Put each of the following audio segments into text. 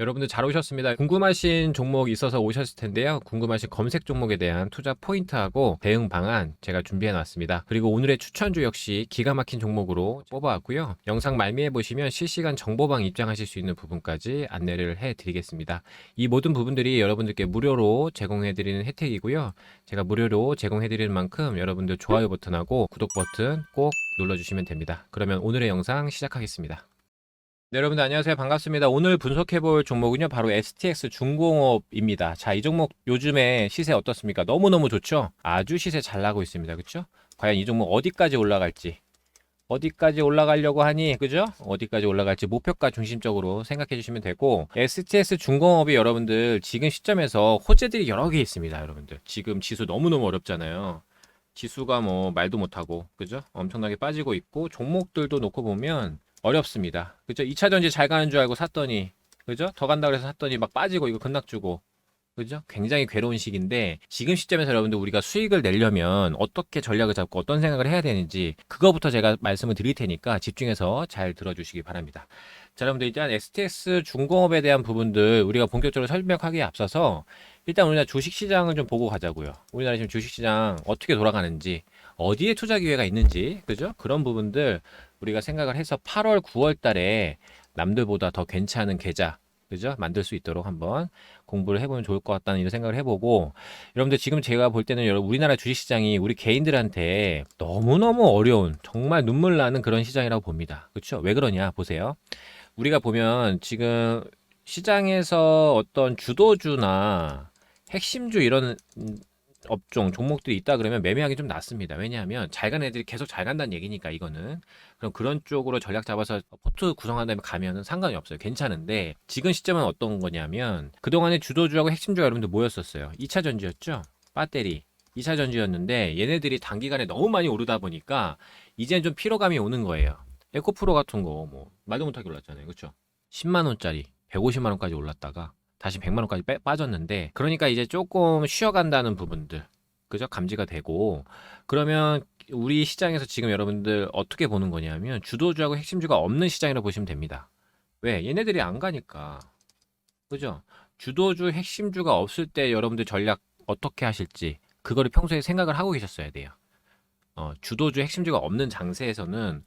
여러분들 잘 오셨습니다. 궁금하신 종목 있어서 오셨을 텐데요. 궁금하신 검색 종목에 대한 투자 포인트하고 대응 방안 제가 준비해 놨습니다. 그리고 오늘의 추천주 역시 기가 막힌 종목으로 뽑아왔고요. 영상 말미에 보시면 실시간 정보방 입장하실 수 있는 부분까지 안내를 해 드리겠습니다. 이 모든 부분들이 여러분들께 무료로 제공해 드리는 혜택이고요. 제가 무료로 제공해 드리는 만큼 여러분들 좋아요 버튼하고 구독 버튼 꼭 눌러주시면 됩니다. 그러면 오늘의 영상 시작하겠습니다. 네, 여러분들 안녕하세요. 반갑습니다. 오늘 분석해 볼 종목은요. 바로 STX 중공업입니다. 자, 이 종목 요즘에 시세 어떻습니까? 너무너무 좋죠? 아주 시세 잘 나고 있습니다. 그렇죠? 과연 이 종목 어디까지 올라갈지 어디까지 올라가려고 하니 그죠? 어디까지 올라갈지 목표가 중심적으로 생각해 주시면 되고 STS 중공업이 여러분들 지금 시점에서 호재들이 여러 개 있습니다. 여러분들 지금 지수 너무너무 어렵잖아요. 지수가 뭐 말도 못하고 그죠? 엄청나게 빠지고 있고 종목들도 놓고 보면 어렵습니다. 그죠? 2차 전지 잘 가는 줄 알고 샀더니 그죠? 더 간다 그래서 샀더니 막 빠지고 이거 급락 주고 그죠? 굉장히 괴로운 시기인데 지금 시점에서 여러분들 우리가 수익을 내려면 어떻게 전략을 잡고 어떤 생각을 해야 되는지 그거부터 제가 말씀을 드릴 테니까 집중해서 잘 들어주시기 바랍니다. 자, 여러분들 일단 STX 중공업에 대한 부분들 우리가 본격적으로 설명하기에 앞서서 일단 우리나라 주식시장을 좀 보고 가자고요. 우리나라 지금 주식시장 어떻게 돌아가는지 어디에 투자 기회가 있는지 그죠? 그런 부분들 우리가 생각을 해서 8월, 9월 달에 남들보다 더 괜찮은 계좌 그죠? 만들 수 있도록 한번 공부를 해보면 좋을 것 같다는 이런 생각을 해보고 여러분들 지금 제가 볼 때는 여러분 우리나라 주식시장이 우리 개인들한테 너무너무 어려운 정말 눈물 나는 그런 시장이라고 봅니다. 그렇죠? 왜 그러냐 보세요. 우리가 보면 지금 시장에서 어떤 주도주나 핵심주 이런 음, 업종 종목들이 있다 그러면 매매하기 좀 낫습니다. 왜냐하면 잘 가는 애들이 계속 잘 간다는 얘기니까 이거는 그럼 그런 쪽으로 전략 잡아서 포트 구성한 다음에 가면은 상관이 없어요. 괜찮은데 지금 시점은 어떤 거냐면 그동안에 주도주하고 핵심주가 여러분들 모였었어요. 2차 전지였죠. 배터리 2차 전지였는데 얘네들이 단기간에 너무 많이 오르다 보니까 이제는 좀 피로감이 오는 거예요. 에코프로 같은 거 뭐 말도 못하게 올랐잖아요. 그렇죠? 10만 원짜리 150만 원까지 올랐다가 다시 100만 원까지 빼, 빠졌는데 그러니까 이제 조금 쉬어간다는 부분들 그죠? 감지가 되고 그러면 우리 시장에서 지금 여러분들 어떻게 보는 거냐면 주도주하고 핵심주가 없는 시장이라고 보시면 됩니다. 왜? 얘네들이 안 가니까. 그죠? 주도주 핵심주가 없을 때 여러분들 전략 어떻게 하실지 그거를 평소에 생각을 하고 계셨어야 돼요. 어, 주도주 핵심주가 없는 장세에서는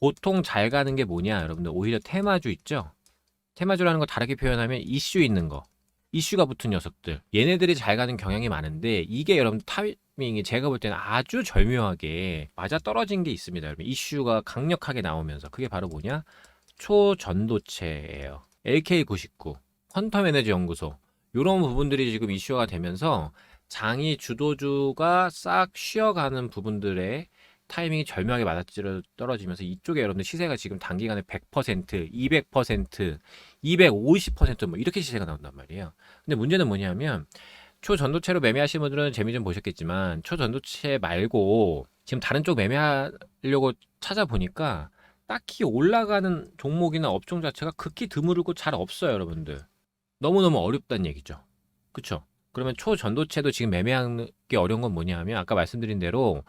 보통 잘 가는 게 뭐냐 여러분들? 오히려 테마주 있죠 테마주라는 거 다르게 표현하면 이슈 있는 거. 이슈가 붙은 녀석들. 얘네들이 잘 가는 경향이 많은데 이게 여러분 타이밍이 제가 볼 때는 아주 절묘하게 맞아 떨어진 게 있습니다. 여러분 이슈가 강력하게 나오면서 그게 바로 뭐냐? 초전도체예요. LK99, 퀀텀 에너지 연구소. 이런 부분들이 지금 이슈가 되면서 장이 주도주가 싹 쉬어가는 부분들에 타이밍이 절묘하게 맞아떨어 떨어지면서 이쪽에 여러분들 시세가 지금 단기간에 100%, 200%, 250%뭐 이렇게 시세가 나온단 말이에요. 근데 문제는 뭐냐면 초전도체로 매매하시는 분들은 재미 좀 보셨겠지만 초전도체 말고 지금 다른 쪽 매매하려고 찾아보니까 딱히 올라가는 종목이나 업종 자체가 극히 드물고 잘 없어요, 여러분들. 너무너무 어렵다는 얘기죠. 그쵸? 그러면 초전도체도 지금 매매하는 게 어려운 건 뭐냐 하면 아까 말씀드린 대로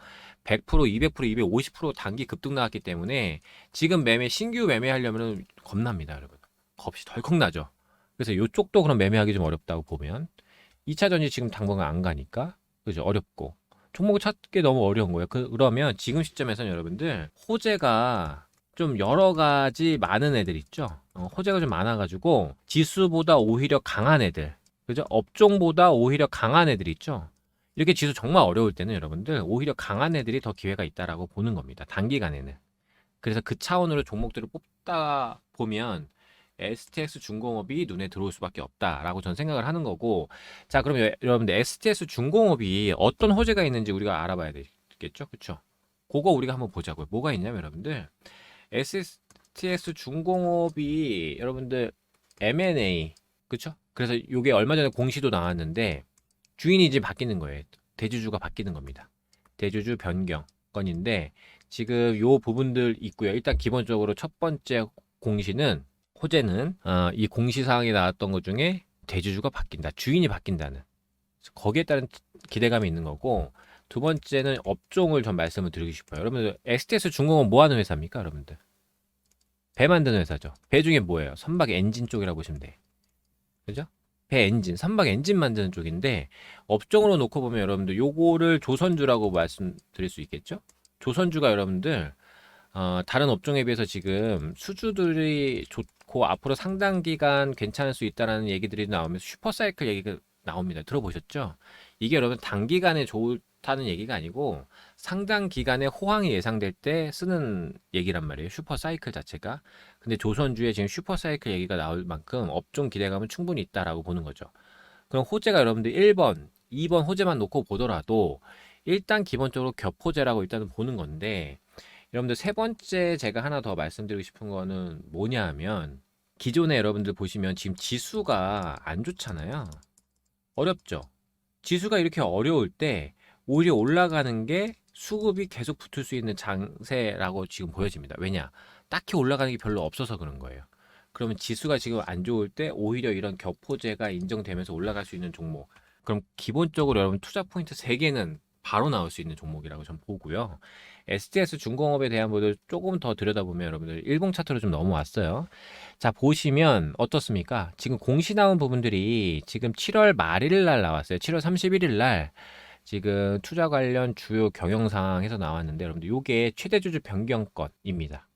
100%, 200%, 250% 단기 급등 나왔기 때문에 지금 매매 신규 매매하려면 겁납니다, 여러분. 겁이 덜컥 나죠. 그래서 이쪽도 그럼 매매하기 좀 어렵다고 보면 2차 전지 지금 당분간 안 가니까 그죠 어렵고 종목을 찾기 너무 어려운 거예요. 그, 그러면 지금 시점에서는 여러분들 호재가 좀 여러 가지 많은 애들 있죠. 어, 호재가 좀 많아가지고 지수보다 오히려 강한 애들, 그죠? 업종보다 오히려 강한 애들 있죠. 이렇게 지수 정말 어려울 때는 여러분들 오히려 강한 애들이 더 기회가 있다라고 보는 겁니다. 단기간에는. 그래서 그 차원으로 종목들을 뽑다 보면 STX 중공업이 눈에 들어올 수밖에 없다라고 저는 생각을 하는 거고 자 그럼 여- 여러분들 STX 중공업이 어떤 호재가 있는지 우리가 알아봐야 되겠죠 그쵸 그거 우리가 한번 보자고요 뭐가 있냐면 여러분들 STX 중공업이 여러분들 M&A 그쵸 그래서 이게 얼마 전에 공시도 나왔는데 주인이 이제 바뀌는 거예요 대주주가 바뀌는 겁니다 대주주 변경 건인데 지금 요 부분들 있고요 일단 기본적으로 첫 번째 공시는 호재는 어, 이 공시 사항이 나왔던 것 중에 대주주가 바뀐다. 주인이 바뀐다는. 거기에 따른 기대감이 있는 거고 두 번째는 업종을 좀 말씀을 드리고 싶어요. 여러분들 STS 중공업 뭐 하는 회사입니까? 여러분들 배 만드는 회사죠. 배 중에 뭐예요? 선박 엔진 쪽이라고 보시면 돼. 그죠? 배 엔진, 선박 엔진 만드는 쪽인데 업종으로 놓고 보면 여러분들 요거를 조선주라고 말씀드릴 수 있겠죠? 조선주가 여러분들 어, 다른 업종에 비해서 지금 수주들이 좋고 앞으로 상당 기간 괜찮을 수 있다라는 얘기들이 나오면서 슈퍼사이클 얘기가 나옵니다. 들어보셨죠? 이게 여러분 단기간에 좋 다는 얘기가 아니고 상당 기간의 호황이 예상될 때 쓰는 얘기란 말이에요. 슈퍼사이클 자체가. 근데 조선주에 지금 슈퍼사이클 얘기가 나올 만큼 업종 기대감은 충분히 있다라고 보는 거죠. 그럼 호재가 여러분들 1번, 2번 호재만 놓고 보더라도 일단 기본적으로 겹호재라고 일단은 보는 건데 여러분들 세 번째 제가 하나 더 말씀드리고 싶은 거는 뭐냐 하면 기존에 여러분들 보시면 지금 지수가 안 좋잖아요. 어렵죠. 지수가 이렇게 어려울 때 오히려 올라가는 게 수급이 계속 붙을 수 있는 장세라고 지금 보여집니다. 왜냐? 딱히 올라가는 게 별로 없어서 그런 거예요. 그러면 지수가 지금 안 좋을 때 오히려 이런 겹호재가 인정되면서 올라갈 수 있는 종목. 그럼 기본적으로 여러분 투자 포인트 3개는 바로 나올 수 있는 종목이라고 전 보고요. STS 중공업에 대한 것들 조금 더 들여다보면 여러분들 일봉 차트로 좀 넘어왔어요. 자, 보시면 어떻습니까? 지금 공시 나온 부분들이 지금 7월 말일 날 나왔어요. 7월 31일 날 지금 투자 관련 주요 경영 상황에서 나왔는데 여러분들 요게 최대 주주 변경권입니다.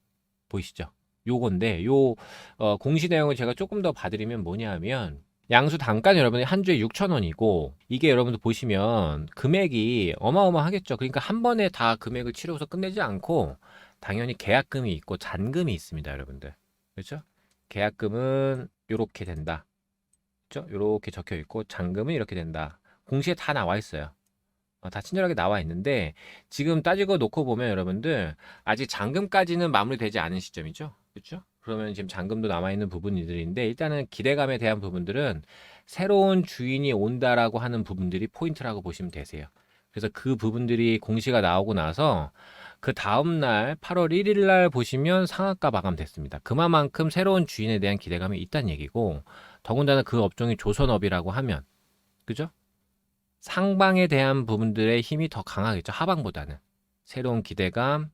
보이시죠? 요건데 요 어, 공시 내용을 제가 조금 더 봐드리면 뭐냐하면 양수 단가는 여러분이 한 주에 6,000원이고 이게 여러분들 보시면 금액이 어마어마하겠죠. 그러니까 한 번에 다 금액을 치르고서 끝내지 않고 당연히 계약금이 있고 잔금이 있습니다, 여러분들. 그렇죠? 계약금은 요렇게 된다. 그렇죠? 요렇게 적혀 있고 잔금은 이렇게 된다. 공시에 다 나와 있어요. 어, 다 친절하게 나와 있는데 지금 따지고 놓고 보면 여러분들 아직 잔금까지는 마무리되지 않은 시점이죠. 그렇죠? 그러면 지금 잔금도 남아 있는 부분들인데 일단은 기대감에 대한 부분들은 새로운 주인이 온다라고 하는 부분들이 포인트라고 보시면 되세요. 그래서 그 부분들이 공시가 나오고 나서 그 다음 날 8월 1일 날 보시면 상한가 마감됐습니다. 그만큼 새로운 주인에 대한 기대감이 있다는 얘기고 더군다나 그 업종이 조선업이라고 하면 그죠? 상방에 대한 부분들의 힘이 더 강하겠죠. 하방보다는. 새로운 기대감,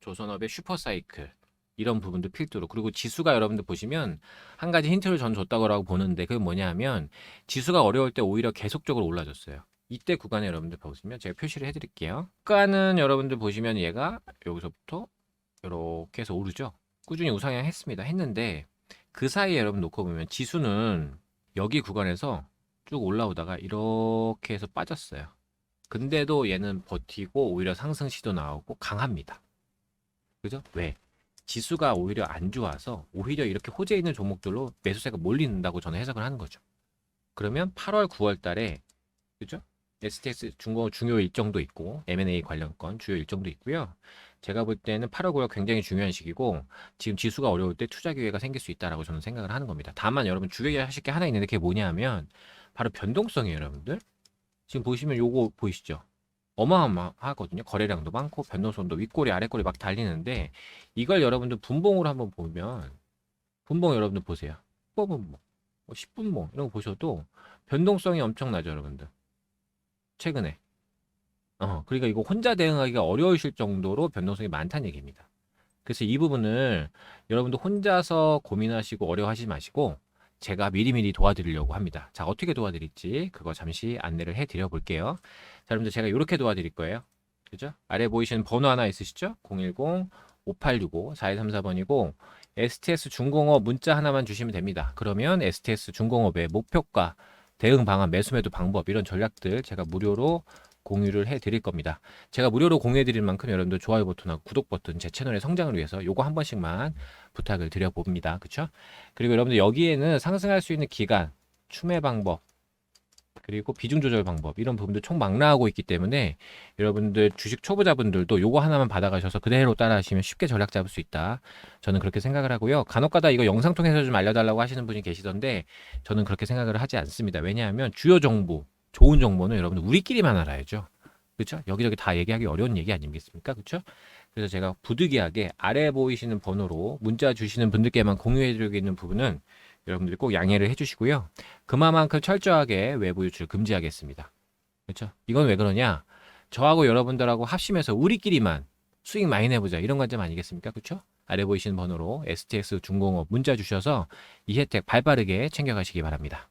조선업의 슈퍼사이클 이런 부분도 필두로 그리고 지수가 여러분들 보시면 한 가지 힌트를 전 줬다고 보는데 그게 뭐냐 하면 지수가 어려울 때 오히려 계속적으로 올라줬어요. 이때 구간에 여러분들 보시면 제가 표시를 해드릴게요. 구간은 여러분들 보시면 얘가 여기서부터 이렇게 해서 오르죠. 꾸준히 우상향 했습니다. 했는데 그 사이에 여러분 놓고 보면 지수는 여기 구간에서 쭉 올라오다가 이렇게 해서 빠졌어요. 근데도 얘는 버티고 오히려 상승 시도 나오고 강합니다. 그죠? 왜? 지수가 오히려 안 좋아서 오히려 이렇게 호재 있는 종목들로 매수세가 몰린다고 저는 해석을 하는 거죠. 그러면 8월, 9월 달에 그죠? STX 중고 중요 일정도 있고 M&A 관련 건 주요 일정도 있고요. 제가 볼 때는 8월, 9월 굉장히 중요한 시기고 지금 지수가 어려울 때 투자 기회가 생길 수 있다라고 저는 생각을 하는 겁니다. 다만 여러분 주의하실 게 하나 있는데 그게 뭐냐 하면 바로 변동성이에요, 여러분들. 지금 보시면 요거 보이시죠? 어마어마하거든요. 거래량도 많고 변동성도 윗꼬리 아랫꼬리 막 달리는데 이걸 여러분들 분봉으로 한번 보면 분봉 여러분들 보세요. 10분봉, 10분봉 이런 거 보셔도 변동성이 엄청나죠, 여러분들. 최근에. 어, 그러니까 이거 혼자 대응하기가 어려우실 정도로 변동성이 많다는 얘기입니다. 그래서 이 부분을 여러분들 혼자서 고민하시고 어려워하지 마시고 제가 미리미리 도와드리려고 합니다. 자, 어떻게 도와드릴지 그거 잠시 안내를 해 드려 볼게요. 자, 여러분들 제가 이렇게 도와드릴 거예요. 그죠? 아래 보이시는 번호 하나 있으시죠? 010-5865-4134번이고 STS 중공업 문자 하나만 주시면 됩니다. 그러면 STS 중공업의 목표가 대응 방안, 매수 매도 방법 이런 전략들 제가 무료로 공유를 해 드릴 겁니다. 제가 무료로 공유해 드릴 만큼 여러분들 좋아요 버튼하고 구독 버튼 제 채널의 성장을 위해서 요거 한 번씩만 부탁을 드려 봅니다. 그쵸 그리고 여러분들 여기에는 상승할 수 있는 기간, 추매 방법, 그리고 비중 조절 방법 이런 부분들 총 망라하고 있기 때문에 여러분들 주식 초보자분들도 요거 하나만 받아가셔서 그대로 따라하시면 쉽게 전략 잡을 수 있다. 저는 그렇게 생각을 하고요. 간혹가다 이거 영상 통해서 좀 알려달라고 하시는 분이 계시던데 저는 그렇게 생각을 하지 않습니다. 왜냐하면 주요 정보 좋은 정보는 여러분들 우리끼리만 알아야죠. 그렇죠? 여기저기 다 얘기하기 어려운 얘기 아니겠습니까? 그렇죠? 그래서 제가 부득이하게 아래 보이시는 번호로 문자 주시는 분들께만 공유해 드리고 있는 부분은 여러분들이 꼭 양해를 해 주시고요. 그만큼 철저하게 외부 유출 금지하겠습니다. 그렇죠? 이건 왜 그러냐? 저하고 여러분들하고 합심해서 우리끼리만 수익 많이 내보자 이런 관점 아니겠습니까? 그렇죠? 아래 보이시는 번호로 STX 중공업 문자 주셔서 이 혜택 발빠르게 챙겨가시기 바랍니다.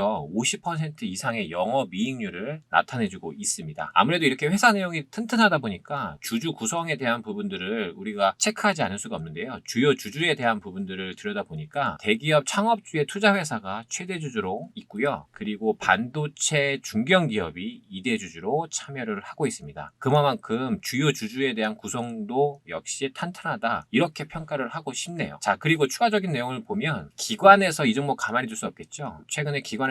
50% 이상의 영업이익률을 나타내주고 있습니다. 아무래도 이렇게 회사 내용이 튼튼하다 보니까 주주 구성에 대한 부분들을 우리가 체크하지 않을 수가 없는데요. 주요 주주에 대한 부분들을 들여다보니까 대기업 창업주의 투자 회사가 최대 주주로 있고요. 그리고 반도체 중견 기업이 2대 주주로 참여를 하고 있습니다. 그만큼 주요 주주에 대한 구성도 역시 탄탄하다. 이렇게 평가를 하고 싶네요. 자, 그리고 추가적인 내용을 보면 기관에서 이 종목 가만히 둘 수 없겠죠. 최근에 기관에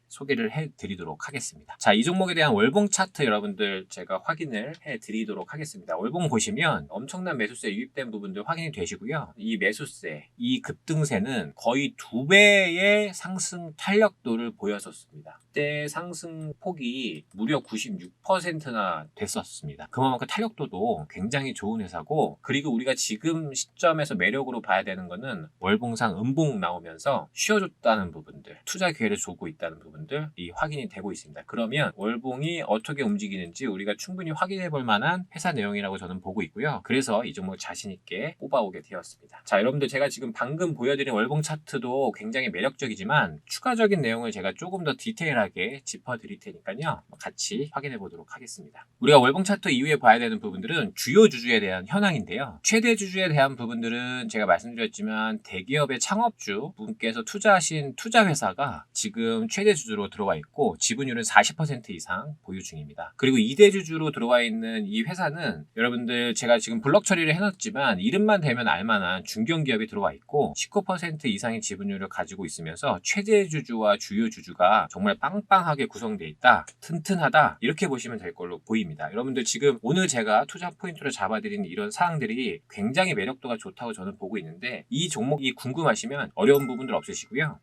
소개를 해드리도록 하겠습니다. 자, 이 종목에 대한 월봉 차트 여러분들 제가 확인을 해드리도록 하겠습니다. 월봉 보시면 엄청난 매수세 유입된 부분들 확인이 되시고요. 이 매수세, 이 급등세는 거의 두 배의 상승 탄력도를 보였었습니다. 그때 상승 폭이 무려 96%나 됐었습니다. 그만큼 탄력도도 굉장히 좋은 회사고 그리고 우리가 지금 시점에서 매력으로 봐야 되는 거는 월봉상 음봉 나오면서 쉬어줬다는 부분들, 투자 기회를 주고 있다는 부분 들이 확인이 되고 있습니다. 그러면 월봉이 어떻게 움직이는지 우리가 충분히 확인해 볼 만한 회사 내용이라고 저는 보고 있고요. 그래서 이 종목 자신 있게 뽑아오게 되었습니다. 자, 여러분들 제가 지금 방금 보여드린 월봉 차트도 굉장히 매력적이지만 추가적인 내용을 제가 조금 더 디테일하게 짚어 드릴 테니까요. 같이 확인해 보도록 하겠습니다. 우리가 월봉 차트 이후에 봐야 되는 부분들은 주요 주주에 대한 현황인데요. 최대 주주에 대한 부분들은 제가 말씀드렸지만 대기업의 창업주 분께서 투자하신 투자 회사가 지금 최대 주주로 들어와 있고 지분율은 40% 이상 보유 중입니다. 그리고 2대 주주로 들어와 있는 이 회사는 여러분들 제가 지금 블럭 처리를 해놨지만 이름만 대면 알만한 중견 기업이 들어와 있고 19% 이상의 지분율을 가지고 있으면서 최대 주주와 주요 주주가 정말 빵빵하게 구성되어 있다. 튼튼하다. 이렇게 보시면 될 걸로 보입니다. 여러분들 지금 오늘 제가 투자 포인트로 잡아드린 이런 사항들이 굉장히 매력도가 좋다고 저는 보고 있는데 이 종목이 궁금하시면 어려운 부분들 없으시고요.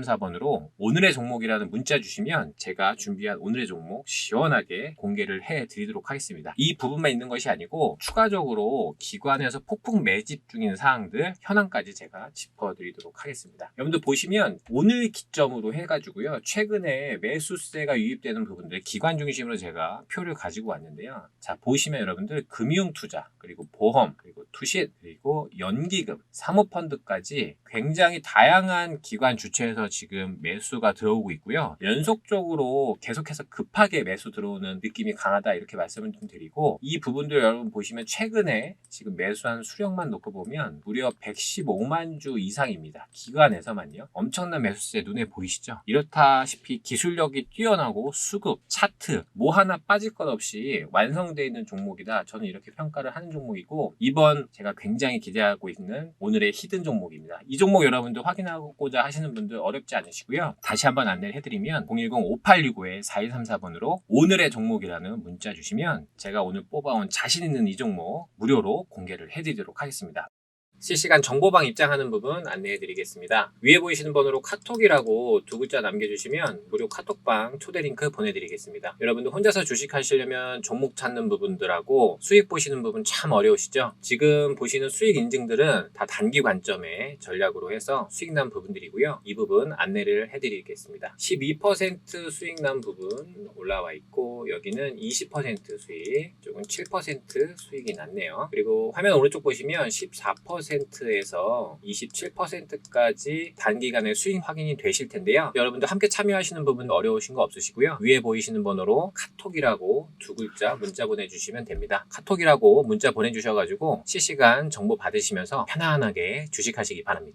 010-5865-4234번으로 오늘의 종목이라는 문자 주시면 제가 준비한 오늘의 종목 시원하게 공개를 해 드리도록 하겠습니다. 이 부분만 있는 것이 아니고 추가적으로 기관에서 폭풍 매집 중인 사항들 현황까지 제가 짚어 드리도록 하겠습니다. 여러분들 보시면 오늘 기점으로 해가지고요. 최근에 매수세가 유입되는 부분들 기관 중심으로 제가 표를 가지고 왔는데요. 자 보시면 여러분들 금융 투자 그리고 보험 그리고 투신 그리고 연기금 사모펀드까지 굉장히 다양한 기관 주체에서 지금 매수가 들어오고 있고요. 연속적으로 계속해서 급하게 매수 들어오는 느낌이 강하다 이렇게 말씀을 좀 드리고 이 부분들 여러분 보시면 최근에 지금 매수한 수령만 놓고 보면 무려 115만 주 이상입니다. 기관에서만요. 엄청난 매수세 눈에 보이시죠? 이렇다시피 기술력이 뛰어나고 수급, 차트 뭐 하나 빠질 것 없이 완성되어 있는 종목이다. 저는 이렇게 평가를 하는 종목이고 이번 제가 굉장히 기대하고 있는 오늘의 히든 종목입니다. 이 종목 여러분들 확인하고자 하시는 분들 어렵지 않으시고요. 다시 한번 안내를 해드리면 010-5865-4134번으로 오늘의 종목이라는 문자 주시면 제가 오늘 뽑아온 자신 있는 이 종목 무료로 공개를 해드리도록 하겠습니다. 실시간 정보방 입장하는 부분 안내해 드리겠습니다. 위에 보이시는 번호로 카톡이라고 두 글자 남겨주시면 무료 카톡방 초대 링크 보내드리겠습니다. 여러분들 혼자서 주식 하시려면 종목 찾는 부분들하고 수익 보시는 부분 참 어려우시죠? 지금 보시는 수익 인증들은 다 단기 관점의 전략으로 해서 수익 난 부분들이고요. 이 부분 안내를 해드리겠습니다. 12% 수익 난 부분 올라와 있고 여기는 20% 수익, 이쪽은 7% 수익이 났네요. 그리고 화면 오른쪽 보시면 14% 에서 27%까지 단기간에 수익 확인이 되실 텐데요. 여러분들 함께 참여하시는 부분 어려우신 거 없으시고요. 위에 보이시는 번호로 카톡이라고 두 글자 문자 보내주시면 됩니다. 카톡이라고 문자 보내주셔가지고 실시간 정보 받으시면서 편안하게 주식하시기 바랍니다.